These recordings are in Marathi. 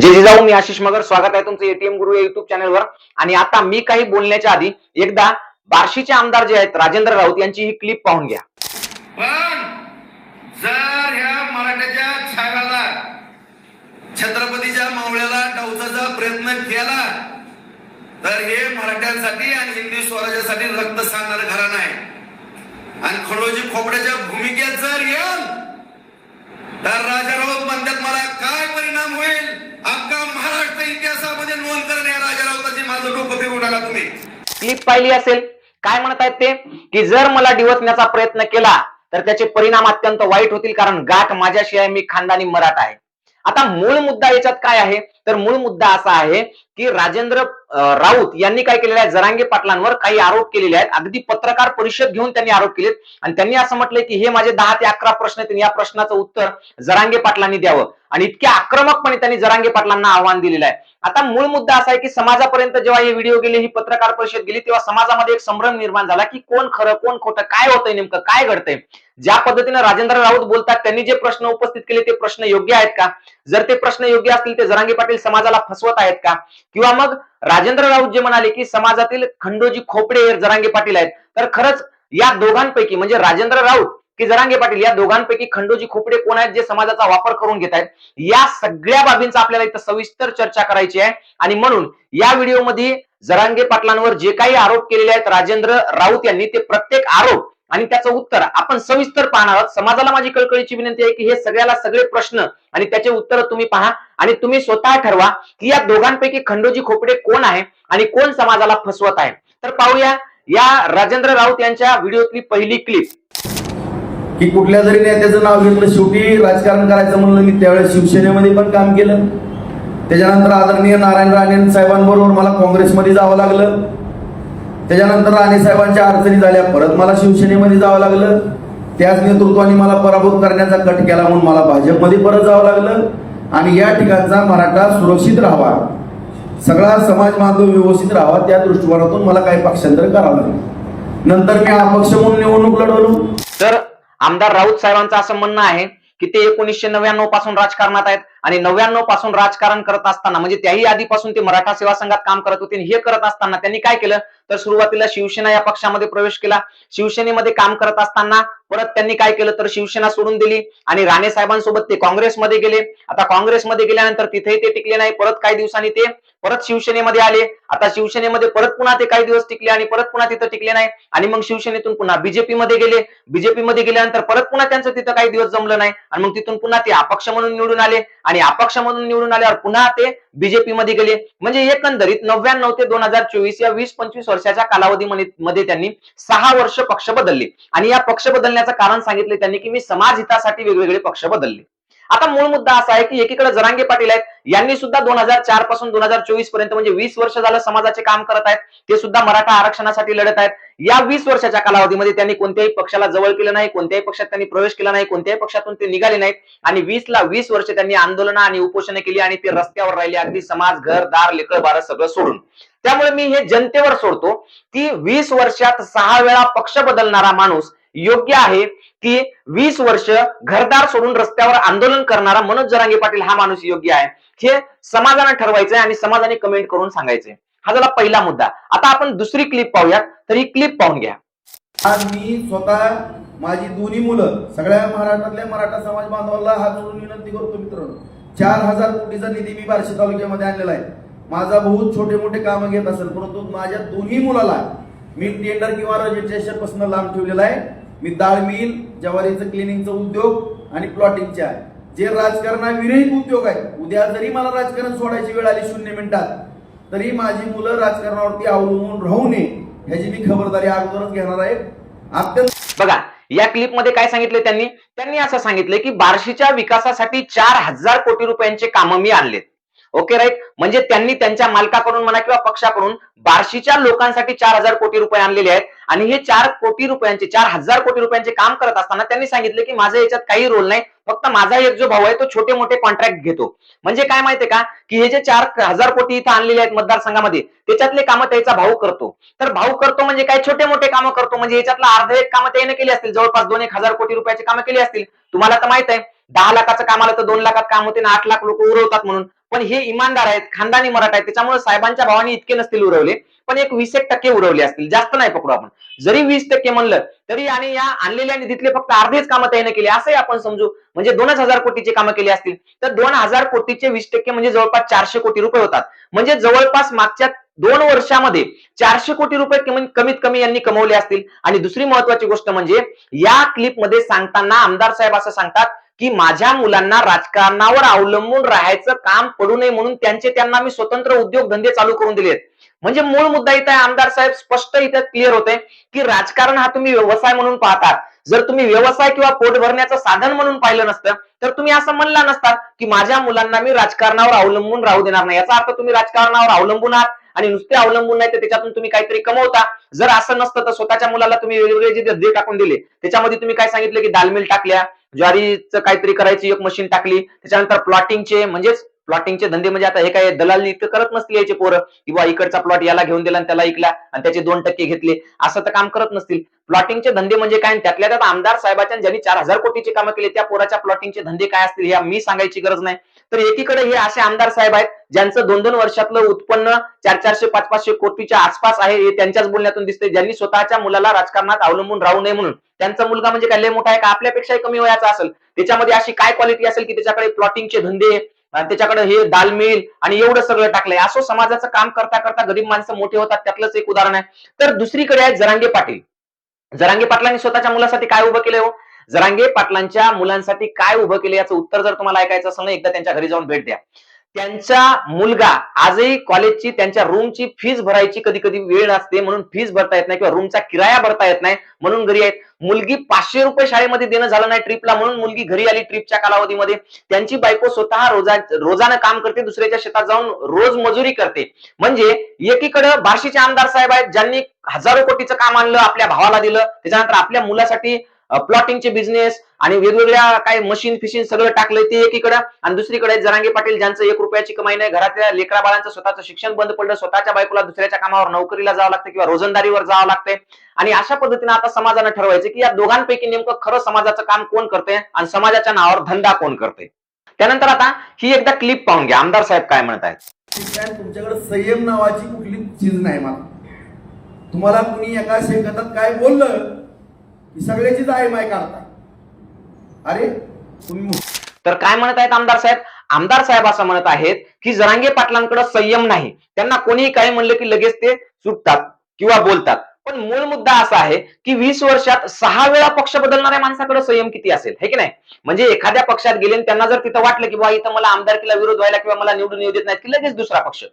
जे जिजाऊ मी आशिष मगर स्वागत आहे तुमचं एटीएम गुरु या युट्यूब चॅनलवर आणि आता मी काही बोलण्याच्या आधी एकदा बार्शीचे आमदार जे आहेत राजेंद्र राऊत यांची ही क्लिप पाहून घ्या. पण जर ह्या मराठ्याच्या छाव्याला छत्रपतीच्या मावळ्याला डावचाचा प्रयत्न केला तर हे मराठ्यांसाठी आणि हिंदी स्वराज्यासाठी रक्त सांगणार घराणं आहे. आणि खडोजी खोपड्याच्या भूमिकेत जर येईल तर राजा राऊत म्हणतात मला काय परिणाम होईल? अख्खा महाराष्ट्र इतिहासामध्ये नोंद करणे या राजा राऊताची. माझं डोकं फिरवून टाका तुम्ही. क्लिप पाहिली असेल? काय म्हणत आहेत ते? की जर मला डिवचण्याचा प्रयत्न केला तर त्याचे परिणाम अत्यंत वाईट होतील कारण गाठ माझ्याशी आहे मी खानदानी मराठा आहे. आता मूळ मुद्दा याच्यात काय आहे? तर मूळ मुद्दा असा आहे की राजेंद्र राऊत यांनी काय केलेलं आहे? जरांगे पाटलांवर काही आरोप केलेले आहेत. अगदी पत्रकार परिषद घेऊन त्यांनी आरोप केलेत. आणि त्यांनी असं म्हटलंय की हे माझे दहा ते अकरा प्रश्न आहेत या प्रश्नाचं उत्तर जरांगे पाटलांनी द्यावं. आणि इतक्या आक्रमकपणे त्यांनी जरांगे पाटलांना आव्हान दिलेलं आहे. आता मूळ मुद्दा असा आहे की समाजापर्यंत जेव्हा हे व्हिडिओ गेले ही पत्रकार परिषद गेली तेव्हा समाजामध्ये एक संभ्रम निर्माण झाला की कोण खरं कोण खोटं काय होतंय नेमकं काय घडतंय? ज्या पद्धतीनं राजेंद्र राऊत बोलतात त्यांनी जे प्रश्न उपस्थित केले ते प्रश्न योग्य आहेत का? जर ते प्रश्न योग्य असतील ते जरांगे पाटील समाजाला फसवत आहेत का? किंवा मग राजेंद्र राऊत जे म्हणाले की समाजातील खंडोजी खोपडे जरांगे पाटील आहेत तर खरंच या दोघांपैकी म्हणजे राजेंद्र राऊत की जरांगे पाटील या दोघांपैकी खंडोजी खोपडे कोण आहेत जे समाजाचा वापर करून घेत आहेत या सगळ्या बाबींचा आपल्याला इथं सविस्तर चर्चा करायची आहे. आणि म्हणून या व्हिडिओमध्ये जरांगे पाटलांवर जे काही आरोप केलेले आहेत राजेंद्र राऊत यांनी ते प्रत्येक आरोप आणि त्याचं उत्तर आपण सविस्तर पाहणार आहोत. समाजाला माझी कळकळीची विनंती आहे की हे सगळ्याला सगळे प्रश्न आणि त्याचे उत्तर तुम्ही पहा आणि तुम्ही स्वतः ठरवा की या दोघांपैकी खंडोजी खोपडे कोण आहे आणि कोण समाजाला फसवत आहे. तर पाहूया या राजेंद्र राऊत यांच्या व्हिडिओतली पहिली क्लिप की कुठल्या जरी नेत्याचं नाव घेतलं शेवटी राजकारण करायचं म्हणलं मी त्यावेळेस शिवसेनेमध्ये पण काम केलं. त्याच्यानंतर आदरणीय नारायण राणे साहेबांबरोबर मला काँग्रेसमध्ये जावं लागलं. त्याच्यानंतर राणे साहेबांच्या अडचणी झाल्या. परत मला शिवसेनेमध्ये जावं लागलं. त्याच नेतृत्वाने मला पराभूत करण्याचा कट केला म्हणून मला भाजपमध्ये परत जावं लागलं. आणि या ठिकाणचा मराठा सुरक्षित राहावा. सगळा समाज बांधव व्यवस्थित राहावा त्या दृष्टिकोनातून मला काही पक्षांतर करावं लागलं. नंतर मी अपक्ष म्हणून निवडणूक लढवलो. तर आमदार राऊत साहेबांचं असं म्हणणं आहे की ते एकोणीसशे नव्याण्णवपासून राजकारणात आहेत. आणि नव्याण्णवपासून राजकारण करत असताना म्हणजे त्याही आधीपासून ते मराठा सेवा संघात काम करत होते आणि हे करत असताना त्यांनी काय केलं? तर सुरुवातीला शिवसेना या पक्षामध्ये प्रवेश केला. शिवसेनेमध्ये काम करत असताना परत त्यांनी काय केलं? तर शिवसेना सोडून दिली आणि राणे साहेबांसोबत ते काँग्रेसमध्ये गेले. आता काँग्रेसमध्ये गेल्यानंतर तिथेही ते टिकले नाही. परत काही दिवसांनी ते परत शिवसेनेमध्ये आले. आता शिवसेनेमध्ये परत पुन्हा ते काही दिवस टिकले आणि परत पुन्हा तिथं टिकले नाही. आणि मग शिवसेनेतून पुन्हा बीजेपीमध्ये गेले. बीजेपीमध्ये गेल्यानंतर परत पुन्हा त्यांचं तिथं काही दिवस जमलं नाही. आणि मग तिथून पुन्हा ते अपक्ष म्हणून निवडून आले. आणि अपक्ष म्हणून निवडून आल्यावर पुन्हा ते बीजेपी मध्ये गेले. म्हणजे एकंदरीत नव्याण्णव ते दोन हजार चोवीस या वीस पंचवीस वर्षाच्या कालावधीमध्ये मध्ये त्यांनी सहा वर्ष पक्ष बदलले. आणि या पक्ष बदलण्याचं कारण सांगितले त्यांनी की मी समाज हितासाठी वेगवेगळे पक्ष बदलले. आता मूळ मुद्दा असा आहे की एकीकडे जरांगे पाटील आहेत. यांनी सुद्धा दोन हजार चारपासून दोन हजार चोवीसपर्यंत म्हणजे वीस वर्ष झालं समाजाचे काम करत आहेत. ते सुद्धा मराठा आरक्षणासाठी लढत आहेत. या वीस वर्षाच्या कालावधीमध्ये त्यांनी कोणत्याही पक्षाला जवळ केलं नाही कोणत्याही पक्षात त्यांनी प्रवेश केला नाही कोणत्याही पक्षातून ते निघाले नाहीत. आणि वीस ला वीस वर्ष त्यांनी आंदोलन आणि उपोषण केली आणि ते रस्त्यावर राहिले अगदी समाज घर दार लेकळ बार सगळं सोडून. त्यामुळे मी हे जनतेवर सोडतो की वीस वर्षात सहा वेळा पक्ष बदलणारा माणूस योग्य आहे की वीस वर्ष घरदार सोडून रस्त्यावर आंदोलन करणारा मनोज जरांगे पाटील हा माणूस योग्य आहे. हे समाजाने ठरवायचंय आणि समाजाने कमेंट करून सांगायचंय. हा झाला पहिला मुद्दा. आता आपण दुसरी क्लिप पाहूयात तर ही क्लिप पाहून घ्या. आज मी स्वतः माझी दोन्ही मुलं सगळ्या महाराष्ट्रातल्या मराठा समाज बांधवांना हात जोडून विनंती करतो मित्रांनो. चार हजार कोटीचा निधी मी बार्शी तालुक्यामध्ये आणलेला आहे. माझा बहुत छोटे मोठे कामं घेत असेल परंतु माझ्या दोन्ही मुलाला मी टेंडर किंवा रजिस्ट्रेशनपासून लांब ठेवलेला आहे. मी डाळ मिल ज्वारीचं क्लिनिंगचा उद्योग आणि प्लॉटिंगच्या जे जे राजकारणाविरहित उद्योग आहे उद्या जरी मला राजकारण सोडायची वेळ आली शून्य मिनिटात तरी माझी मुलं राजकारणावरती अवलंबून राहू नये ह्याची मी खबरदारी अगोदरच घेणार आहे. अत्यंत बघा या क्लिपमध्ये काय सांगितले त्यांनी? त्यांनी असं सांगितलं की बार्शीच्या विकासासाठी चार हजार कोटी रुपयांचे कामं मी आणलेत. ओके राईट म्हणजे त्यांनी त्यांच्या मालकाकडून म्हणा किंवा पक्षाकडून बार्शीच्या लोकांसाठी चार हजार कोटी रुपये आणलेले आहेत आणि हे चार कोटी रुपयांचे चार हजार कोटी रुपयांचे काम करत असताना त्यांनी सांगितले की माझं याच्यात काही रोल नाही. फक्त माझा एक जो भाऊ आहे तो छोटे मोठे कॉन्ट्रॅक्ट घेतो. म्हणजे काय माहितीये का? की हे जे चार हजार कोटी इथं आणलेले आहेत मतदारसंघामध्ये त्याच्यातले कामं त्याचा भाऊ करतो. तर भाऊ करतो म्हणजे काय? छोटे मोठे कामं करतो. म्हणजे याच्यातला अर्ध एक कामं त्याने केली असतील. जवळपास दोन एक हजार कोटी रुपयाची कामं केली असतील. तुम्हाला तर माहीत आहे दहा लाखाचं काम आलं तर दोन लाखात काम होते ना आठ लाख लोक उरवतात म्हणून. पण हे इमानदार आहेत खानदानी मराठा आहेत. त्याच्यामुळे साहेबांच्या भावाने इतके नसतील उरवले. पण एक वीस एक टक्के उरवले असतील. जास्त नाही पकडू आपण. जरी वीस टक्के म्हणलं तरी आणि या आणलेल्या निधीतले फक्त अर्धेच कामं त्याने केली. असंही आपण समजू. म्हणजे दोनच हजार कोटीची कामं केली असतील तर दोन हजार कोटीचे वीस टक्के म्हणजे जवळपास चारशे कोटी रुपये होतात. म्हणजे जवळपास मागच्या दोन वर्षामध्ये चारशे कोटी रुपये कमीत कमी यांनी कमवले असतील. आणि दुसरी महत्वाची गोष्ट म्हणजे या क्लिपमध्ये सांगताना आमदार साहेब असं सांगतात की माझ्या मुलांना राजकारणावर अवलंबून राहायचं काम पडू नये म्हणून त्यांचे त्यांना मी स्वतंत्र उद्योगधंदे चालू करून दिलेत. म्हणजे मूळ मुद्दा इथं आमदार साहेब स्पष्ट इथं क्लिअर होते की राजकारण हा तुम्ही व्यवसाय म्हणून पाहतात. जर तुम्ही व्यवसाय किंवा पोट भरण्याचं साधन म्हणून पाहिलं नसतं तर तुम्ही असं म्हणला नसता की माझ्या मुलांना मी राजकारणावर अवलंबून राहू देणार नाही. याचा अर्थ तुम्ही राजकारणावर अवलंबून आहात आणि नुसते अवलंबून नाही तर त्याच्यातून तुम्ही काहीतरी कमवता. जर असं नसतं तर स्वतःच्या मुलाला तुम्ही वेगवेगळे जे धंदे टाकून दिले त्याच्यामध्ये तुम्ही काय सांगितलं की दालमिल टाकल्या ज्वारीचं काहीतरी करायची एक मशीन टाकली त्याच्यानंतर प्लॉटिंगचे म्हणजेच प्लॉटिंगचे धंदे म्हणजे आता हे काय दलाल इतकं करत नसतील याचे पोरं. किंवा इकडचा प्लॉट याला घेऊन दिला आणि त्याला ऐकला आणि त्याचे दोन टक्के घेतले. असं तर काम करत नसतील. प्लॉटिंगचे धंदे म्हणजे काय? त्यातल्या त्यात आमदार साहेबाच्या ज्यांनी चार हजार कोटीचे कामं केले त्या पोराच्या प्लॉटिंगचे धंदे काय असतील या मी सांगायची गरज नाही. तर एकीकडे हे असे आमदार साहेब आहेत ज्यांचं दोन दोन वर्षातलं उत्पन्न चार चारशे पाच पाचशे कोटीच्या आसपास आहे हे त्यांच्याच बोलण्यातून दिसते ज्यांनी स्वतःच्या मुलाला राजकारणात अवलंबून राहू नये म्हणून. त्यांचा मुलगा म्हणजे काय? लय मोठा आहे का? आपल्यापेक्षाही कमी वयाचा असेल. त्याच्यामध्ये अशी काय क्वालिटी असेल की त्याच्याकडे प्लॉटिंगचे धंदे त्याच्याकडे हे दाल मिल आणि एवढं सगळं टाकलंय. असो समाजाचं काम करता करता गरीब माणसं मोठे होतात त्यातलंच एक उदाहरण आहे. तर दुसरीकडे आहे जरांगे पाटील. जरांगे पाटलांनी स्वतःच्या मुलासाठी काय उभं केलंय हो? जरांगे पाटलांच्या मुलांसाठी काय उभं केलं याचं उत्तर जर तुम्हाला ऐकायचं असेल ना एकदा त्यांच्या घरी जाऊन भेट द्या. त्यांचा मुलगा आजही कॉलेजची त्यांच्या रूमची फीज भरायची कधी कधी वेळ असते म्हणून फीज भरता येत नाही किंवा रूमचा किराया भरता येत नाही म्हणून घरी आहेत. मुलगी पाचशे रुपये शाळेमध्ये देणं झालं नाही ट्रिपला म्हणून मुलगी घरी आली ट्रिपच्या कालावधीमध्ये. त्यांची बायको स्वतः रोजा रोजानं काम करते दुसऱ्याच्या शेतात जाऊन रोज मजुरी करते. म्हणजे एकीकडं बार्शीचे आमदार साहेब आहेत ज्यांनी हजारो कोटीचं काम आणलं आपल्या भावाला दिलं. त्याच्यानंतर आपल्या मुलासाठी प्लॉटिंगचे बिझनेस आणि वेगवेगळ्या काय मशीन फिशीन सगळं टाकलंय ते एकीकडे. आणि दुसरीकडे जरांगे पाटील ज्यांचं एक रुपयाची कमाई नाही घरातल्या लेकरा बाळांचं स्वतःचं शिक्षण बंद पडलं स्वतःच्या बायकोला दुसऱ्याच्या कामावर नोकरीला जावं लागतं किंवा रोजंदारीवर जावं लागतंय. आणि अशा पद्धतीने आता समाजानं ठरवायचं की या दोघांपैकी नेमकं खरं समाजाचं काम कोण करते आणि समाजाच्या नावावर धंदा कोण करते त्यानंतर आता ही एकदा क्लिप पाहून घ्या. आमदार साहेब काय म्हणत आहेत? तुमच्याकडे संयम नावाची कुठली चीज नाही मला. तुम्हाला कुणी एका शेकतात काय बोललं की सगळ्याचीच आहे माय काढता अरे तुम्ही तर काय म्हणत आहेत आमदार साहेब? आमदार साहेब असं म्हणत आहेत की जरांगे पाटलांकडे संयम नाही. त्यांना कोणीही काय म्हणलं की लगेच ते सुटतात किंवा बोलतात. पण मूळ मुद्दा असा आहे की वीस वर्षात सहा वेळा पक्ष बदलणाऱ्या माणसाकडे संयम किती असेल? हे की नाही? म्हणजे एखाद्या पक्षात गेले आणि त्यांना जर तिथं वाटलं की बा इथं मला आमदारकीला विरोध व्हायला किंवा मला निवडून येऊ देत नाहीत की लगेच दुसरा पक्ष.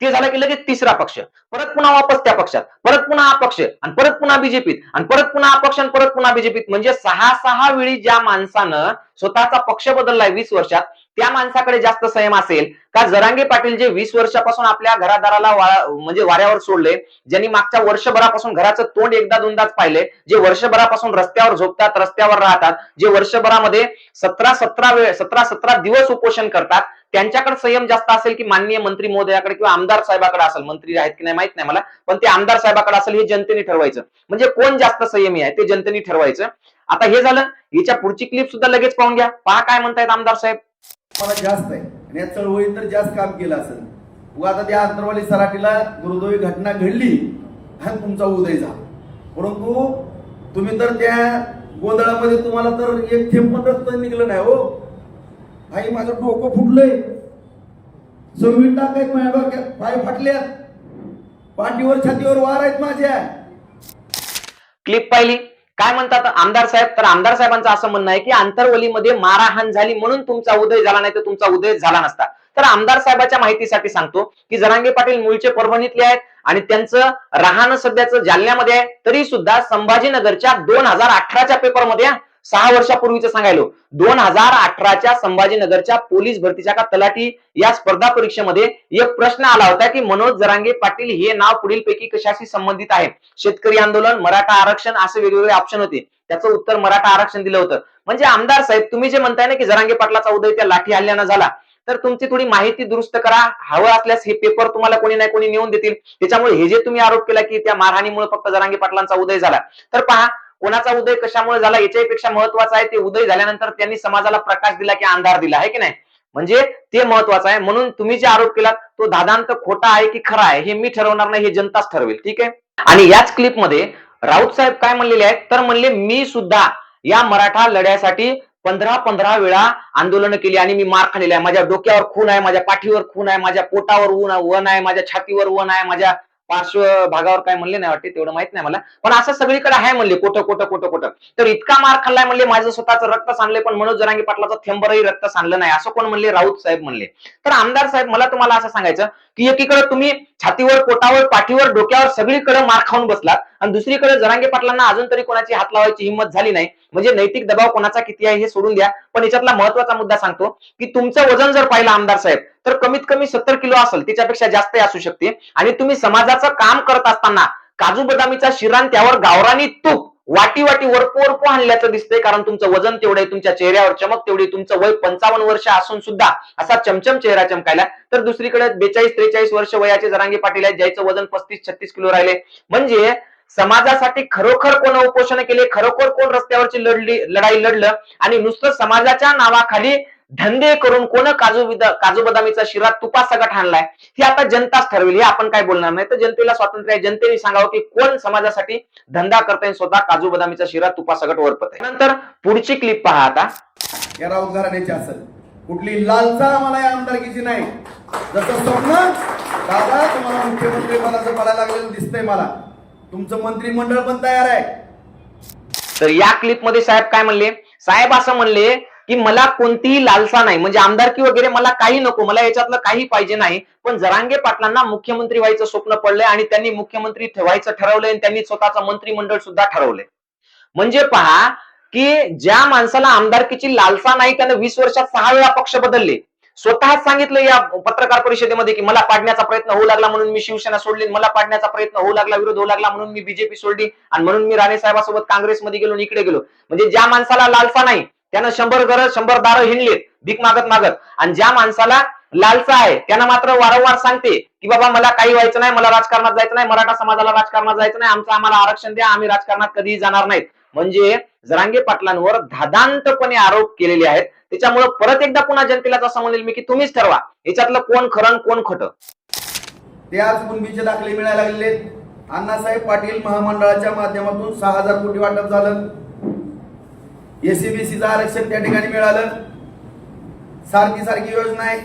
ते झालं की लगेच तिसरा पक्ष. परत पुन्हा वापस त्या पक्षात. परत पुन्हा अपक्ष आणि परत पुन्हा बीजेपीत. आणि परत पुन्हा अपक्ष आणि परत पुन्हा बीजेपीत. म्हणजे सहा सहा वेळी ज्या माणसानं स्वतःचा पक्ष बदललाय वीस वर्षात त्या माणसाकडे जास्त संयम असेल का? जरांगे पाटील जे वीस वर्षापासून आपल्या घरादाराला वा- म्हणजे वाऱ्यावर सोडले ज्यांनी मागच्या वर्षभरापासून घराचं तोंड एकदा दोनदाच पाहिले जे वर्षभरापासून रस्त्यावर झोपतात रस्त्यावर राहतात जे वर्षभरामध्ये सतरा सतरा वेळ सतरा सतरा दिवस उपोषण करतात त्यांच्याकडे संयम जास्त असेल की माननीय मंत्री महोदयाकडे किंवा आमदार साहेबाकडे असेल मंत्री आहेत की नाही माहीत नाही मला पण ते आमदार साहेबाकडे असेल हे जनतेने ठरवायचं. म्हणजे कोण जास्त संयमी आहे ते जनतेने ठरवायचं. आता हे झालं याच्या पुढची क्लिप सुद्धा लगेच पाहून घ्या. पहा काय म्हणतायत आमदार साहेब. मला जास्त आहे. आणि या चळवळीत तर जास्त काम केलं असेल. उगा आता त्या अंतरवाली सराटीला दुर्दैवी घटना घडली आणि तुमचा उदय झाला. परंतु तुम्ही तर त्या गोंधळामध्ये तुम्हाला तर एक थेंब पण रक्त निघलं नाही हो. आई माझं डोकं फुटलंय. जमीन टाकायत माझ्या डोक्यात. पाय फाटल्यात. पाठीवर छातीवर वार आहेत माझ्या. क्लिप पाहिली. काय म्हणतात आमदार साहेब? तर आमदार साहेबांचं असं म्हणणं आहे की आंतरवलीमध्ये माराहाण झाली म्हणून तुमचा उदय झाला नाही तर तुमचा उदय झाला नसता. तर आमदार साहेबाच्या माहितीसाठी सांगतो की जरांगे पाटील मूळचे परभणीतले आहेत आणि त्यांचं राहणं सध्याचं जालन्यामध्ये आहे. तरी सुद्धा संभाजीनगरच्या दोन हजार अठराच्या पेपरमध्ये सहा वर्षापूर्वीचं सांगायलो. दोन हजार अठराच्या संभाजीनगरच्या पोलीस भरतीच्या का तलाठी या स्पर्धा परीक्षेमध्ये एक प्रश्न आला होता की मनोज जरांगे पाटील हे नाव पुढील पैकी कशाशी संबंधित आहे? शेतकरी आंदोलन मराठा आरक्षण असे वेगवेगळे ऑप्शन होते. त्याचं उत्तर मराठा आरक्षण दिलं होतं. म्हणजे आमदार साहेब तुम्ही जे म्हणताय ना की जरांगे पाटलाचा उदय त्या लाठी हल्ल्यानं झाला तर तुमची थोडी माहिती दुरुस्त करा. हवं असल्यास हे पेपर तुम्हाला कोणी नाही कोणी नेऊन देतील. त्याच्यामुळे हे जे तुम्ही आरोप केला की त्या मारहाणीमुळे फक्त जरांगे पाटलांचा उदय झाला. तर पहा कोणाचा उदय कशामुळे झाला याच्यापेक्षा महत्वाचं आहे ते उदय झाल्यानंतर त्यांनी समाजाला प्रकाश दिला की अंधार दिला आहे की नाही? म्हणजे ते महत्वाचं आहे. म्हणून तुम्ही जे आरोप केलात तो दादांत खोटा आहे की खरा आहे हे मी ठरवणार नाही हे जनताच ठरवेल ठीक आहे? आणि याच क्लिपमध्ये राऊत साहेब काय म्हणलेले आहेत? तर म्हणले मी सुद्धा या मराठा लढ्यासाठी पंधरा पंधरा वेळा आंदोलन केली आणि मी मार खाल्लेला आहे. माझ्या डोक्यावर खून आहे माझ्या पाठीवर खून आहे माझ्या पोटावर ऊन वन आहे माझ्या छातीवर वन आहे माझ्या पार्श्व भागावर काय म्हणले नाही वाटते तेवढं माहीत नाही मला. पण असं सगळीकडे आहे म्हणले कुठं कुठं कुठं कुठं. तर इतका मार खाल्लाय म्हणले माझं स्वतःचं रक्त सांडले पण मनोज जरांगी पाटलाचं थेंबरही रक्त सांडलं नाही. असं कोण म्हणले? राऊत साहेब म्हणले. तर आमदार साहेब मला तुम्हाला असं सांगायचं की एकीकडे तुम्ही छातीवर पोटावर पाठीवर डोक्यावर सगळीकडे मार खाऊन बसलात. आणि दुसरीकडे जरांगे पाटलांना अजून तरी कोणाची हात लावायची हिंमत झाली नाही. म्हणजे नैतिक दबाव कोणाचा किती आहे हे सोडून द्या. पण याच्यातला महत्त्वाचा मुद्दा सांगतो की तुमचं वजन जर पाहिलं आमदार साहेब तर कमीत कमी सत्तर किलो असेल त्याच्यापेक्षा जास्त असू शकते. आणि तुम्ही समाजाचं काम करत असताना काजू बदामीचा शिरान त्यावर गावरानी तूप वाटी वाटी वरपू वरपू आणल्याचं दिसतंय. कारण तुमचं वजन तेवढे तुमच्या चेहऱ्यावर चमक तेवढी तुमचं वय पंचावन्न वर्ष असून सुद्धा असा चमचम चेहरा चमकायला. तर दुसरीकडे बेचाळीस त्रेचाळीस वर्ष वयाचे जरांगे पाटील आहेत ज्याचं वजन पस्तीस छत्तीस किलो राहिले. म्हणजे समाजासाठी खरोखर कोण उपोषण केले? खरोखर कोण रस्त्यावरची लढली लढाई लढलं? आणि नुसतं समाजाच्या नावाखाली धंदे करून कोण काजू काजू बदामीचा शिरा तुपा सगट आणलाय? हे आता जनताच ठरवेल. हे आपण काय बोलणार नाही. तर जनतेला स्वातंत्र्य आहे. जनतेने सांगावं की कोण समाजासाठी धंदा करताय स्वतः काजू बदामीचा शिरा तुपा सगट वरपत आहे. नंतर पुढची क्लिप पहा आता. या राऊत घराण्याची असेल. कुठली लालसा आम्हाला या आमदारकीची नाही. जसं स्वप्न दादा तुम्हाला मुख्यमंत्री पदाचं पडायला लागलेलं दिसतंय मला. तुमचं मंत्रिमंडळ पण तयार आहे. तर या क्लिपमध्ये साहेब काय म्हणले? साहेब असं म्हणले की मला कोणतीही लालसा नाही. म्हणजे आमदारकी वगैरे मला काही नको मला याच्यातलं काही पाहिजे नाही. पण जरांगे पाटलांना मुख्यमंत्री व्हायचं स्वप्न पडलंय आणि त्यांनी मुख्यमंत्री ठेवायचं ठरवलंय आणि त्यांनी स्वतःचं मंत्रिमंडळ सुद्धा ठरवलंय. म्हणजे पहा की ज्या माणसाला आमदारकीची लालसा नाही त्यानं वीस वर्षात सहा वेळा पक्ष बदलले. स्वतःच सांगितलं या पत्रकार परिषदेमध्ये की मला पाडण्याचा प्रयत्न होऊ लागला म्हणून मी शिवसेना सोडली मला पाडण्याचा प्रयत्न होऊ लागला विरोध होऊ लागला म्हणून मी बीजेपी सोडली आणि म्हणून मी राणे साहेबांसोबत काँग्रेसमध्ये गेलो आणि इकडे गेलो. म्हणजे ज्या माणसाला लालसा नाही त्यानं शंभर घर शंभर दारं हिंडलेत भीक मागत मागत. आणि ज्या माणसाला लालसा आहे त्यांना मात्र वारंवार सांगते की बाबा मला काही व्हायचं नाही मला राजकारणात जायचं नाही मराठा समाजाला राजकारणात जायचं नाही आमचं आम्हाला आरक्षण द्या आम्ही राजकारणात कधीही जाणार नाहीत. म्हणजे जरांगे पाटलांवर धादांतपणे आरोप केलेले आहेत. त्याच्यामुळे परत एकदा पुन्हा जनतेला असं म्हणेल मी की तुम्हीच ठरवा. याच्यातलं कोण खरं कोण खोटं. ते आज कुणबीचे दाखले मिळायला लागले अण्णासाहेब पाटील महामंडळाच्या माध्यमातून सहा हजार कोटी वाटप झालं. एसीबीसीचं आरक्षण त्या ठिकाणी मिळालं. सारखी सारखी योजना आहे.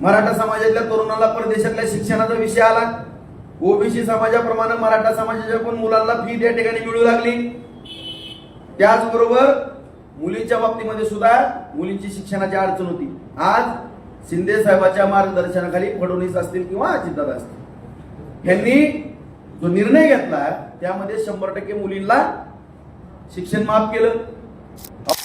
मराठा समाजातल्या तरुणाला परदेशातल्या शिक्षणाचा विषय आला. ओबीसी समाजाप्रमाणे मराठा समाजाच्या पण मुलांना फी त्या ठिकाणी मिळू लागली. त्याचबरोबर मुलींच्या बाबतीमध्ये सुद्धा मुलींची शिक्षणाची अडचण होती. आज शिंदे साहेबांच्या मार्गदर्शनाखाली फडणवीस असतील किंवा अजितदादा असतील. यांनी जो निर्णय घेतला त्यामध्ये शंभर टक्के मुलींना शिक्षण माफ केलं.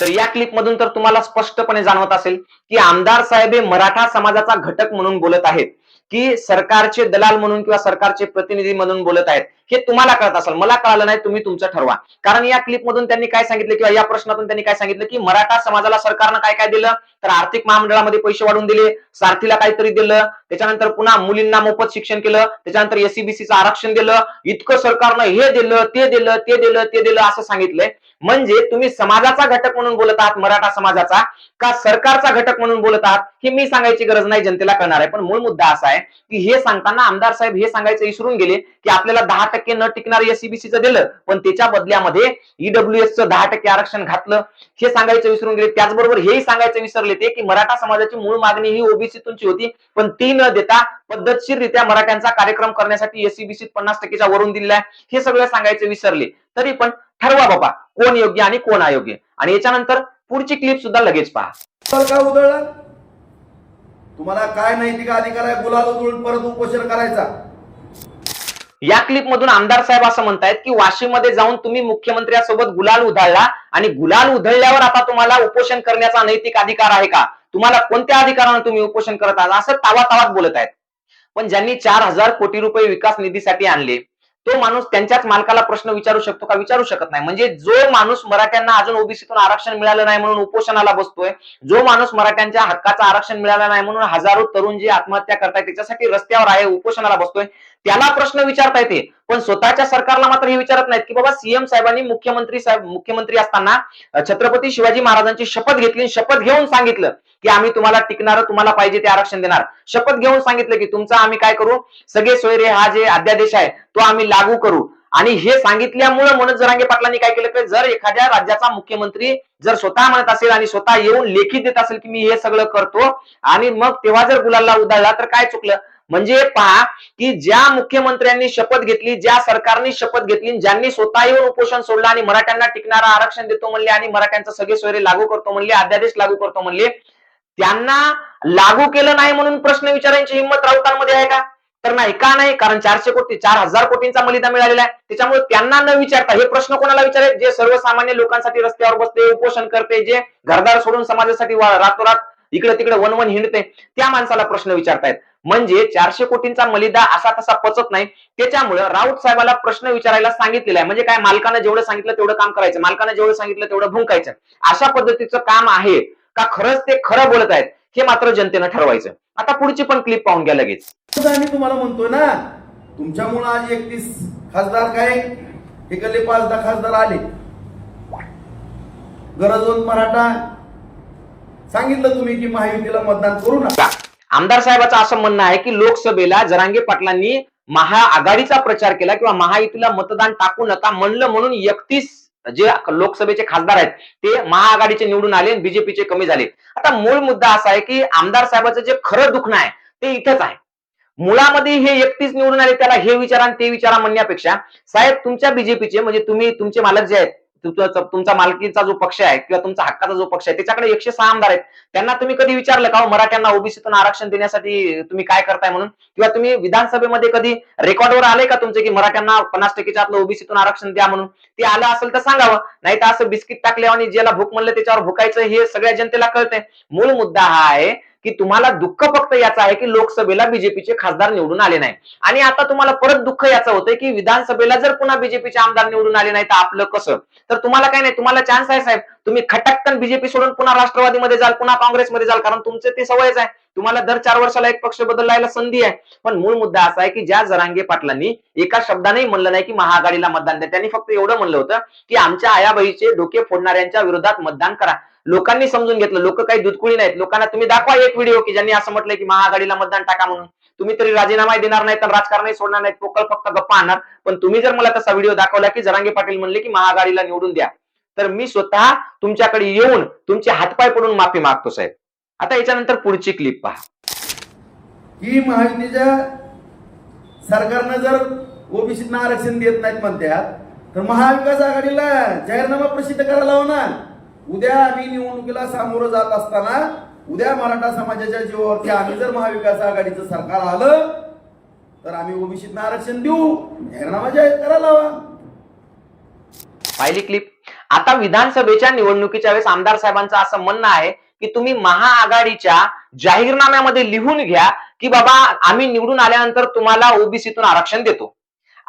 तर या क्लिप मधून तर तुम्हाला स्पष्टपणे जाणवत असेल की आमदार साहेब हे मराठा समाजाचा घटक म्हणून बोलत आहेत की सरकारचे दलाल म्हणून किंवा सरकारचे प्रतिनिधी म्हणून बोलत आहेत. हे तुम्हाला कळत असेल. मला कळालं नाही तुम्ही तुमचं ठरवा. कारण या क्लिप मधून त्यांनी काय सांगितलं किंवा या प्रश्नातून त्यांनी काय सांगितलं की मराठा समाजाला सरकारनं काय काय दिलं? तर आर्थिक महामंडळामध्ये पैसे वाढवून दिले सारथीला काहीतरी दिलं त्याच्यानंतर पुन्हा मुलींना मोफत शिक्षण केलं त्याच्यानंतर एसीबीसीचं आरक्षण दिलं इतकं सरकारनं हे दिलं ते दिलं ते दिलं ते दिलं असं सांगितलंय. म्हणजे तुम्ही समाजाचा घटक म्हणून बोलत आहात मराठा समाजाचा का सरकारचा घटक म्हणून बोलत आहात हे मी सांगायची गरज नाही जनतेला कळणार आहे. पण मूळ मुद्दा असा आहे की हे सांगताना आमदार साहेब हे सांगायचं विसरून गेले की आपल्याला दहा टक्के न टिकणार एसीबीसीचं दिलं पण त्याच्या बदल्यामध्ये ईडब्ल्यूएसचं दहा टक्के आरक्षण घातलं. हे सांगायचं विसरून गेले. त्याचबरोबर हेही सांगायचं विसरले ते की मराठा समाजाची मूळ मागणी ही ओबीसीतूनची होती पण ती न देता पद्धतशीररित्या मराठ्यांचा कार्यक्रम करण्यासाठी एसीबीसी पन्नास टक्केच्या वरून दिलेला आहे. हे सगळं सांगायचं विसरले. तरी पण ठरवा बाबा कोण योग्य आणि कोण अयोग्य. आणि याच्यानंतर पुढची क्लिप सुद्धा लगेच पहा. का तुम्हाला काय नैतिक अधिकार आहे? गुलाल उधळून परत उपोषण करायचा. या क्लिप मधून आमदार साहेब असं म्हणतायत की वाशीमध्ये जाऊन तुम्ही मुख्यमंत्र्यांसोबत गुलाल उधळला आणि गुलाल उधळल्यावर आता तुम्हाला उपोषण करण्याचा नैतिक अधिकार आहे का? तुम्हाला कोणत्या अधिकारानं तुम्ही उपोषण करत आहात? असं तावा तावात बोलत आहेत. पण ज्यांनी चार हजार कोटी रुपये विकास निधीसाठी आणले तो माणूस त्यांच्याच मालकाला प्रश्न विचारू शकतो का विचारू शकत नाही. म्हणजे जो माणूस मराठ्यांना अजून ओबीसीतून आरक्षण मिळालं नाही म्हणून उपोषणाला बसतोय जो माणूस मराठ्यांच्या हक्काचं आरक्षण मिळालं नाही म्हणून हजारो तरुण जे आत्महत्या करतायत त्याच्यासाठी रस्त्यावर आहे उपोषणाला बसतोय त्याला प्रश्न विचारता येते. पण स्वतःच्या सरकारला मात्र हे विचारत नाहीत की बाबा सीएम साहेबांनी मुख्यमंत्री साहेब मुख्यमंत्री असताना छत्रपती शिवाजी महाराजांची शपथ घेतली आणि शपथ घेऊन सांगितलं. की आम्ही तुम्हाला टिकणार तुम्हाला पाहिजे ते आरक्षण देणार. शपथ घेऊन सांगितलं की तुमचा आम्ही काय करू? सगळे सोयरे हा जे अध्यादेश आहे तो आम्ही लागू करू. आणि हे सांगितल्यामुळे म्हणून जरांगे पाटलांनी काय केलं जर एखाद्या राज्याचा मुख्यमंत्री जर स्वतः म्हणत असेल आणि स्वतः येऊन लेखी देत असेल की मी हे सगळं करतो आणि मग तेव्हा जर गुलालला उधळला तर काय चुकलं? म्हणजे पहा की ज्या मुख्यमंत्र्यांनी शपथ घेतली ज्या सरकारने शपथ घेतली ज्यांनी स्वतः येऊन उपोषण सोडलं आणि मराठ्यांना टिकणारा आरक्षण देतो म्हणले आणि मराठ्यांचं सगळे सोयरे लागू करतो म्हणले अध्यादेश लागू करतो म्हणले त्यांना लागू केलं नाही म्हणून प्रश्न विचारायची हिंमत राऊतांमध्ये आहे का? तर नाही. का नाही? कारण चारशे कोटी चार हजार कोटींचा मलिदा मिळालेला आहे. त्याच्यामुळे त्यांना न विचारता हे प्रश्न कोणाला विचारेल जे सर्वसामान्य लोकांसाठी रस्त्यावर बसते उपोषण करते जे घरदार सोडून समाजासाठी रातोरात इकडे तिकडे वनवन हिंडते त्या माणसाला प्रश्न विचारतायत. म्हणजे चारशे कोटींचा मलिदा असा तसा पचत नाही. त्याच्यामुळे राऊत साहेबाला प्रश्न विचारायला सांगितलेला आहे. म्हणजे काय? मालकानं जेवढं सांगितलं तेवढं काम करायचं. मालकानं जेवढं सांगितलं तेवढं भुंकायचं. अशा पद्धतीचं काम आहे. का खरंच ते खरं बोलत आहेत हे मात्र जनतेनं ठरवायचं. आता पुढची पण क्लिप पाहून घ्या लगेच. आम्ही तुम्हाला म्हणतोय ना तुमच्यामुळं आज एकतीस खासदार काय? इकडले पाच दहा खासदार आले. गरजवंत मराठा. सांगितलं तुम्ही की महायुतीला मतदान करू नका. आमदार साहेबाचं असं म्हणणं आहे की लोकसभेला जरांगे पाटलांनी महाआघाडीचा प्रचार केला किंवा महायुतीला मतदान टाकू नका म्हणलं म्हणून एकतीस जे लोकसभेचे खासदार आहेत ते महाआघाडीचे निवडून आले आणि बीजेपीचे कमी झाले. आता मूळ मुद्दा असा आहे की आमदार साहेबाचं जे खरं दुखणं आहे ते इथंच आहे. मुळामध्ये हे एकतीस निवडून आले त्याला हे विचारा आणि ते विचारा म्हणण्यापेक्षा साहेब तुमच्या बीजेपीचे म्हणजे तुम्ही तुमचे मालक जे आहेत तुमचा मालकीचा जो पक्ष आहे किंवा तुमचा हक्काचा जो पक्ष आहे त्याच्याकडे एकशे सहा आमदार आहेत. त्यांना तुम्ही कधी विचारलं का हो, मराठ्यांना ओबीसीतून आरक्षण देण्यासाठी तुम्ही काय करताय म्हणून? किंवा तुम्ही विधानसभेमध्ये कधी रेकॉर्डवर आले का तुमचे की मराठ्यांना पन्नास टक्केच्या आतलं ओबीसीतून आरक्षण द्या म्हणून? ते आलं असेल तर सांगावं. नाही तर असं बिस्किट टाकल्यावर आणि ज्याला भूक म्हणलं त्याच्यावर भुकायचं हे सगळ्या जनतेला कळतंय. मूळ मुद्दा हा आहे की तुम्हाला दुःख फक्त याचं आहे की लोकसभेला बीजेपीचे खासदार निवडून आले नाही. आणि आता तुम्हाला परत दुःख याचं होतं की विधानसभेला जर पुन्हा बीजेपीचे आमदार निवडून आले नाही तर आपलं कसं? तर तुम्हाला काय नाही तुम्हाला चान्स आहे साहेब. तुम्ही खटकन बीजेपी सोडून पुन्हा राष्ट्रवादीमध्ये जाल पुन्हा काँग्रेसमध्ये जाल कारण तुमचे ते सवयच आहे. तुम्हाला दर चार वर्षाला एक पक्ष बदलायला संधी आहे. पण मूळ मुद्दा असा आहे की ज्या जरांगे पाटलांनी एका शब्दानेही म्हणलं नाही की महाआघाडीला मतदान द्या. त्यांनी फक्त एवढं म्हणलं होतं की आमच्या आयाबाईचे डोके फोडणाऱ्यांच्या विरोधात मतदान करा. लोकांनी समजून घेतलं. लोक काही दुधकुळी नाहीत. लोकांना तुम्ही दाखवा एक व्हिडिओ की ज्यांनी असं म्हटलंय की महाआघाडीला मतदान टाका म्हणून. तुम्ही तरी राजीनामा देणार नाही तर राजकारणही सोडणार नाहीत. पोकळ फक्त गप्पा आणणार. पण तुम्ही जर मला तसा व्हिडिओ दाखवला की जरांगे पाटील म्हणले की महाआघाडीला निवडून द्या तर मी स्वतः तुमच्याकडे येऊन तुमचे हातपाय पडून माफी मागतो साहेब. आता याच्यानंतर पुढची क्लिप पहा. ही महायुतीच्या सरकारनं जर ओबीसीना आरक्षण देत नाहीत म्हणत्यात तर महाविकास आघाडीला जाहीरनामा प्रसिद्ध करायला हवा उद्या आम्ही निवडणुकीला सामोरं जात असताना उद्या मराठा समाजाच्या जीवावरती आम्ही जर महाविकास आघाडीचं सरकार आलं तर आम्ही ओबीसीतनं आरक्षण देऊ. जाहीरनामा जाहीर करायला हवा पहिली क्लिप आता विधानसभेच्या निवडणुकीच्या वेळेस आमदार साहेबांचं असं म्हणणं आहे की तुम्ही महाआघाडीच्या जाहीरनाम्यामध्ये लिहून घ्या की बाबा आम्ही निवडून आल्यानंतर तुम्हाला ओबीसीतून आरक्षण देतो.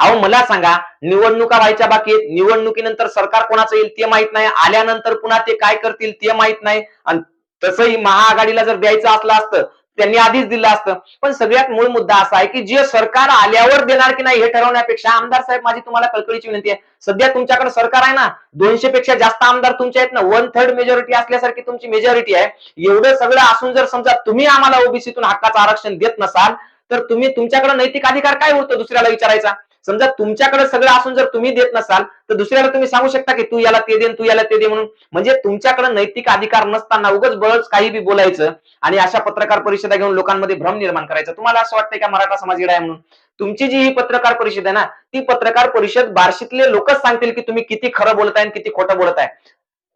अहो मला सांगा निवडणुका व्हायच्या बाकी निवडणुकीनंतर सरकार कोणाचं येईल ते माहीत नाही आल्यानंतर पुन्हा ते काय करतील ते माहीत नाही आणि तसंही महाआघाडीला जर द्यायचं असलं असतं त्यांनी आधीच दिलं असतं. पण सगळ्यात मूळ मुद्दा असा आहे की जे सरकार आल्यावर देणार की नाही हे ठरवण्यापेक्षा आमदार साहेब माझी तुम्हाला कळकळीची विनंती आहे. सध्या तुमच्याकडे सरकार आहे ना दोनशे पेक्षा जास्त आमदार तुमचे आहेत ना वन थर्ड मेजॉरिटी असल्यासारखी तुमची मेजॉरिटी आहे. एवढं सगळं असून जर समजा तुम्ही आम्हाला ओबीसीतून हक्काचं आरक्षण देत नसाल तर तुम्ही तुमच्याकडे नैतिक अधिकार काय होतं दुसऱ्याला विचारायचा? समजा तुमच्याकडे सगळं असून जर तुम्ही देत नसाल तर दुसऱ्याला तुम्ही सांगू शकता की तू याला ते दे तू याला ते दे म्हणून. म्हणजे तुमच्याकडे नैतिक अधिकार नसताना उगाच बळच काही बी बोलायचं आणि अशा पत्रकार परिषदा घेऊन लोकांमध्ये भ्रम निर्माण करायचा. तुम्हाला असं वाटतंय का मराठा समाज आहे म्हणून? तुमची जी ही पत्रकार परिषद आहे ना ती पत्रकार परिषद बार्शीतले लोकच सांगतील की तुम्ही किती खरं बोलत आहे आणि किती खोटं बोलत आहे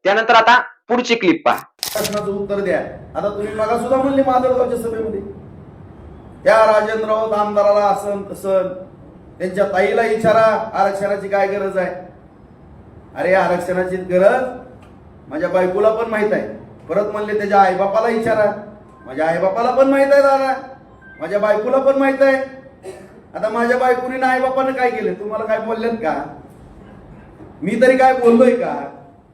त्यानंतर आता पुढची क्लिप पहा. प्रश्नाचं उत्तर द्या. आता तुम्ही मला सुद्धा म्हणले माधवगावच्या सभेमध्ये. त्या राजेंद्र राऊत आमदाराला असं तसं त्यांच्या ताईला विचारा आरक्षणाची काय गरज आहे? अरे आरक्षणाची गरज? माझ्या बायकोला पण माहीत आहे. परत म्हणले त्याच्या आईबापाला विचारा. माझ्या आईबापाला पण माहीत आहे दादा. माझ्या बायकोला पण माहीत आहे. आता माझ्या बायकोनी आणि आईबापानं काय केलं? तुम्हाला काय बोललेत का? मी तरी काय बोललोय का?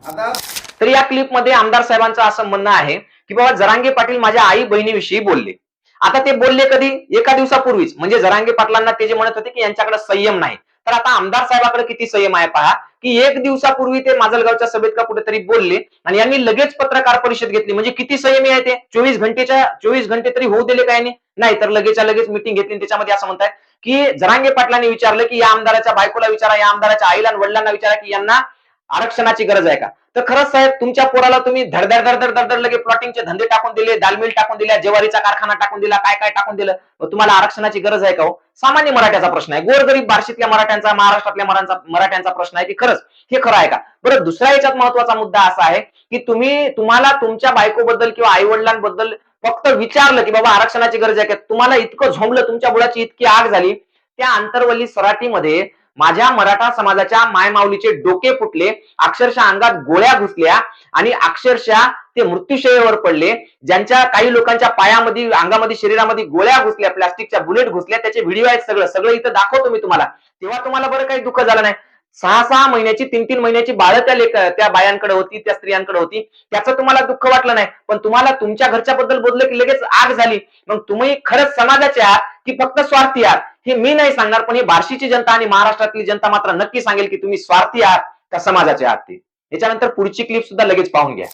आता तर या क्लिपमध्ये आमदार साहेबांचं असं म्हणणं आहे की बाबा जरांगे पाटील माझ्या आई बहिणीविषयी बोलले. आता ते बोलले कधी? एका दिवसापूर्वीच. म्हणजे जरांगे पाटलांना ते जे म्हणत होते की यांच्याकडे संयम नाही. तर आता आमदार साहेबाकडे किती संयम आहे पहा. की एक दिवसापूर्वी ते माजलगावच्या सभेत का कुठेतरी बोलले आणि यांनी लगेच पत्रकार परिषद घेतली. म्हणजे किती संयमी आहे ते? चोवीस घंटेच्या चोवीस घंटे तरी होऊ दिले काय नाही नाही तर लगेचच्या लगेच मिटिंग घेतली आणि त्याच्यामध्ये असं म्हणताय की जरांगे पाटलांनी विचारलं की या आमदाराच्या बायकोला विचारा या आमदाराच्या आईला आणि वडिलांना विचारा की यांना आरक्षणाची गरज आहे का? तर खरंच साहेब तुमच्या पोराला तुम्ही धडधड धडधड धडधड लगे प्लॉटिंगचे धंदे टाकून दिले दालमिल टाकून दिल्या जेवारीचा कारखाना टाकून दिला काय काय टाकून दिलं? तुम्हाला आरक्षणाची गरज आहे का हो? सामान्य मराठ्याचा प्रश्न आहे. गोरगरीब बार्शीतल्या मराठ्यांचा महाराष्ट्रातल्या मराठ्यांचा मराठ्यांचा प्रश्न आहे की खरंच. हे खरं आहे का? बरं दुसरा याच्यात महत्त्वाचा मुद्दा असा आहे की तुम्ही तुम्हाला तुमच्या बायकोबद्दल किंवा आईवडिलांबद्दल फक्त विचारलं की बाबा आरक्षणाची गरज आहे का? तुम्हाला इतकं झोंबलं तुमच्या मुलाची इतकी आग झाली. त्या आंतरवली सराटीमध्ये माझ्या मराठा समाजाच्या मायमाऊलीचे डोके फुटले अक्षरशः अंगात गोळ्या घुसल्या आणि अक्षरशः ते मृत्यूशयेवर पडले. ज्यांच्या काही लोकांच्या पायामध्ये अंगामध्ये शरीरामध्ये गोळ्या घुसल्या प्लास्टिकच्या बुलेट घुसल्या त्याचे व्हिडिओ आहेत सगळं. सगळं इथं दाखवतो मी तुम्हाला. तेव्हा तुम्हाला बरं काही दुःख झालं नाही. सहा सहा महिन्याची तीन तीन महिन्याची बाळं त्या लेख त्या बायांकडे होती त्या स्त्रियांकडे होती. त्याचं तुम्हाला दुःख वाटलं नाही. पण तुम्हाला तुमच्या घरच्याबद्दल बोललं की लगेच आग झाली. मग तुम्ही खरंच समाजाचे आहात की फक्त स्वार्थी आहात? हे मी नाही सांगणार पण हे बार्शीची जनता आणि महाराष्ट्रातली जनता मात्र नक्की सांगेल की तुम्ही स्वार्थी आहात का समाजाचे आहात ते. याच्यानंतर पुढची क्लिप सुद्धा लगेच पाहून घ्या.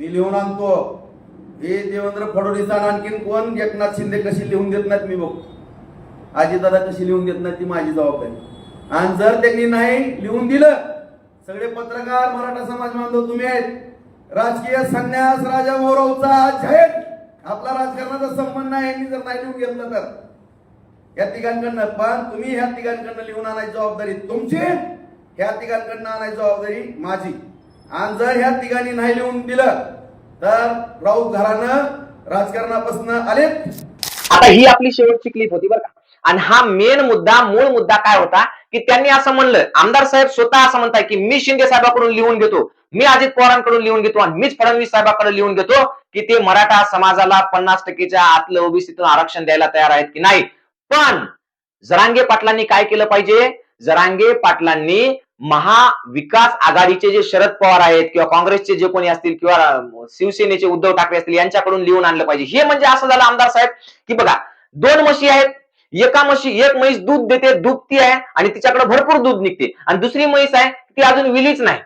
मी लिहून आणतो. हे देवेंद्र फडणवीस आणखीन कोण? एकनाथ शिंदे कशी लिहून देत नाहीत मी बघ दादा कशी लिहून देत नाहीत ती माझी जबाबदारी. आणि जर त्यांनी नाही लिहून दिलं सगळे पत्रकार मराठा समाज बांधव तुम्ही आहेत. राजकीय संन्यास राजा मोरवचा जाहीर आपला राजकारणाचा संबंध नाही यांनी जर नाही लिहून घेतलं तर. या तिघांकडनं पण तुम्ही ह्या तिघांकडनं लिहून आणायची जबाबदारी तुमची ह्या तिघांकडनं आणायची जबाबदारी माझी. आणि जर ह्या तिघांनी नाही लिहून दिलं तर राऊत घरानं राजकारणापासून आले आता ही आपली शेवटची क्लिप होती बरं का. आणि हा मेन मुद्दा मूळ मुद्दा काय होता की त्यांनी असं म्हणलं आमदार साहेब स्वतः असं म्हणताय की मी शिंदे साहेबाकडून लिहून घेतो मी अजित पवारांकडून लिहून घेतो आणि मीच फडणवीस साहेबांकडे लिहून घेतो की ते मराठा समाजाला पन्नास टक्केच्या आतलं ओबीसीतून आरक्षण द्यायला तयार आहेत की नाही. पण जरांगे पाटलांनी काय केलं पाहिजे? जरांगे पाटलांनी महाविकास आघाडीचे जे शरद पवार आहेत किंवा काँग्रेसचे जे कोणी असतील किंवा शिवसेनेचे उद्धव ठाकरे असतील यांच्याकडून लिहून आणलं पाहिजे. हे म्हणजे असं झालं आमदार साहेब की बघा दोन म्हशी आहेत. एका म्हशी एक म्हैस दूध देते दुभती आहे आणि तिच्याकडे भरपूर दूध निघते. आणि दुसरी म्हैस आहे ती अजून विलीच नाही.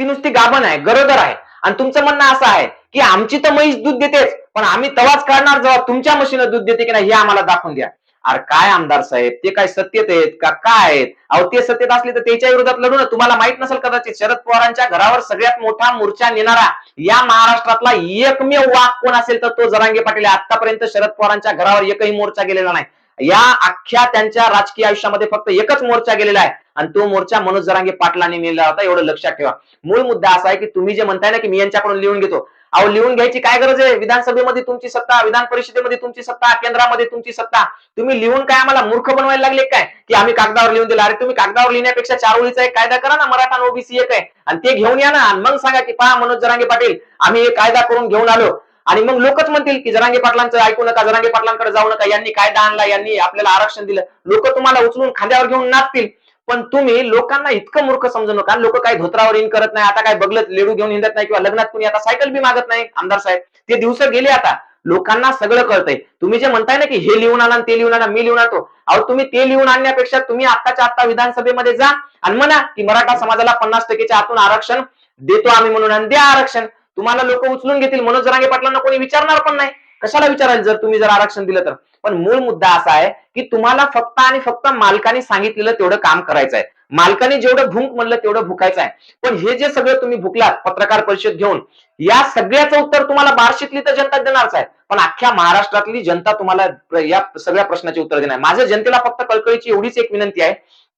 ती नुसती गाभण आहे गरोदर आहे. आणि तुमचं म्हणणं असं आहे की आमची तर म्हैस दूध देतेच पण आम्ही तवाच काढणार जेव्हा तुमच्या म्हशीनं दूध देते की नाही हे आम्हाला दाखवून द्या. अरे काय आमदार साहेब ते काय सत्यत आहेत का काय आहेत? अहो ते सत्यत असले तर त्याच्या विरोधात लढू ना. तुम्हाला माहीत नसेल कदाचित शरद पवारांच्या घरावर सगळ्यात मोठा मोर्चा नेणारा या महाराष्ट्रातला एकमेव वाक कोण असेल तर तो जरांगे पाटील आतापर्यंत शरद पवारांच्या घरावर एकही मोर्चा गेलेला नाही. या अख्ख्या त्यांच्या राजकीय आयुष्यामध्ये फक्त एकच मोर्चा गेलेला आहे. आणि तो मोर्चा मनोज जरांगे पाटलांनी नेला होता. एवढं लक्षात ठेवा. मूळ मुद्दा असा आहे की तुम्ही जे म्हणताय ना की मी यांच्याकडून लिहून घेतो. अहो लिहून घ्यायची काय गरज आहे? विधानसभेमध्ये तुमची सत्ता विधान परिषदेमध्ये तुमची सत्ता केंद्रामध्ये तुमची सत्ता. तुम्ही लिहून काय आम्हाला मूर्ख बनवायला लागले काय? की आम्ही कागदावर लिहून दिला. अरे तुम्ही कागदावर लिहिण्यापेक्षा चार ओळीचा एक कायदा करा ना मराठा ओबीसी एक आहे. आणि ते घेऊन या ना. आणि मग सांगा की पहा मनोज जरांगे पाटील आम्ही हे कायदा करून घेऊन आलो. आणि मग लोकच म्हणतील की जरांगे पाटलांचं ऐकू नका जरांगे पाटलांकडे जाऊ नका. यांनी कायदा आणला यांनी आपल्याला आरक्षण दिलं. लोक तुम्हाला उचलून खांद्यावर घेऊन नाचतील. पण तुम्ही लोकांना इतकं मूर्ख समजू नका. लोक काही धोत्रावर इन करत नाही आता काय बगलत लेडू घेऊन हिंडत नाही किंवा लग्नात कुणी आता सायकल बी मागत नाही आमदार साहेब. ते दिवस गेले आता. लोकांना सगळं कळतंय. तुम्ही जे म्हणताय ना की हे लिहून आणा ते लिहून आणा मी लिहून आणतो. अहो तुम्ही ते लिहून आणण्यापेक्षा तुम्ही आत्ताच्या आत्ता विधानसभेमध्ये जा आणि म्हणा की मराठा समाजाला पन्नास टक्केच्या आतून आरक्षण देतो आम्ही म्हणून आणि द्या आरक्षण. तुम्हाला लोक उचलून घेतील. मनोज जरांगे पाटलांना कोणी विचारणार पण नाही. कशाला विचारायला जर तुम्ही जर आरक्षण दिलं तर? पण मूळ मुद्दा असा आहे की तुम्हाला फक्त आणि फक्त मालकाने सांगितलेलं तेवढं काम करायचं आहे मालकाने जेवढं भूक म्हणलं तेवढं भुकायचं आहे पण हे जे सगळं तुम्ही भुकलात पत्रकार परिषद घेऊन या सगळ्याचं उत्तर तुम्हाला बार्शीतली तर जनता देणारच आहे. पण अख्ख्या महाराष्ट्रातली जनता तुम्हाला या सगळ्या प्रश्नाचे उत्तर देणार. माझ्या जनतेला फक्त कळकळीची एवढीच एक विनंती आहे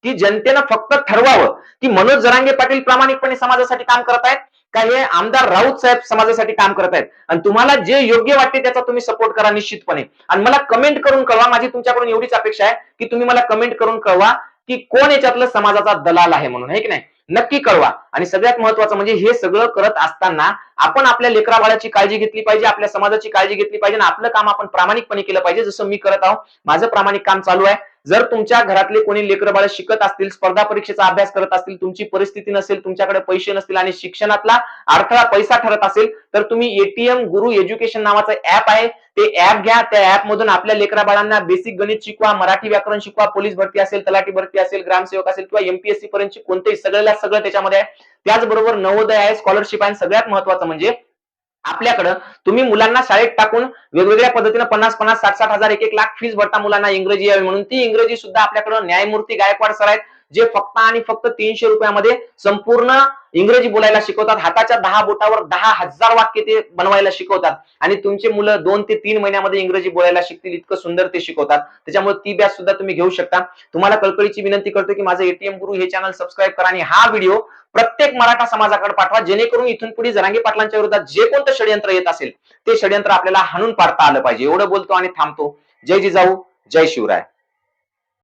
की जनतेनं फक्त ठरवावं की मनोज जरांगे पाटील प्रामाणिकपणे समाजासाठी काम करत आहेत का हे आमदार राऊत साहेब समाजासाठी काम करत आहेत. आणि तुम्हाला जे योग्य वाटते त्याचा तुम्ही सपोर्ट करा निश्चितपणे. आणि मला कमेंट करून कळवा. माझी तुमच्याकडून एवढीच अपेक्षा आहे की तुम्ही मला कमेंट करून कळवा की कोण याच्यातलं समाजाचा दलाल आहे म्हणून. आहे की नाही? नक्की कळवा. आणि सगळ्यात महत्वाचं म्हणजे हे सगळं करत असताना आपण आपल्या लेकराबाळाची काळजी घेतली पाहिजे आपल्या समाजाची काळजी घेतली पाहिजे आणि आपलं काम आपण प्रामाणिकपणे केलं पाहिजे. जसं मी करत आहोत माझं प्रामाणिक काम चालू आहे. जर तुमच्या घरातले कोणी लेकर बाळ शिकत असतील स्पर्धा परीक्षेचा अभ्यास करत असतील तुमची परिस्थिती नसेल तुमच्याकडे पैसे नसतील आणि शिक्षणातला अडथळा पैसा ठरत असेल तर तुम्ही एटीएम गुरु एज्युकेशन नावाचं ऍप आहे. ते ऍप घ्या. त्या ऍप मधून आपल्या लेकरा बाळांना बेसिक गणित शिकवा मराठी व्याकरण शिकवा पोलीस भरती असेल तलाठी भरती असेल ग्रामसेवक असेल किंवा एमपीएससी पर्यंतची कोणतेही सगळ्याला सगळं त्याच्यामध्ये आहे. त्याचबरोबर नवोदय आहे. स्कॉलरशिप आहे. आणि सगळ्यात महत्वाचं म्हणजे आपल्याकडं तुम्ही मुलांना शाळेत टाकून वेगवेगळ्या पद्धतीनं पन्नास पन्नास साठ साठ हजार एक एक लाख फीस भरता मुलांना इंग्रजी यावी म्हणून. ती इंग्रजी सुद्धा आपल्याकडं न्यायमूर्ती गायकवाड सर आहेत जे फक्त आणि फक्त तीनशे रुपयामध्ये संपूर्ण इंग्रजी बोलायला शिकवतात. हाताच्या दहा बोटावर दहा हजार वाक्य ते बनवायला शिकवतात. आणि तुमचे मुलं दोन ते तीन महिन्यामध्ये इंग्रजी बोलायला शिकतील इतकं सुंदर ते शिकवतात. त्याच्यामुळे ती बॅच सुद्धा तुम्ही घेऊ शकता. तुम्हाला कळकळीची विनंती करतो की माझं एटीएम गुरु हे चॅनल सबस्क्राईब करा आणि हा व्हिडिओ प्रत्येक मराठा समाजाकडे पाठवा. जेणेकरून इथून पुढे जरांगे पाटलांच्या विरोधात जे कोणतं षडयंत्र येत असेल ते षडयंत्र आपल्याला हाणून पाडता आलं पाहिजे. एवढं बोलतो आणि थांबतो. जय जिजाऊ जय शिवराय.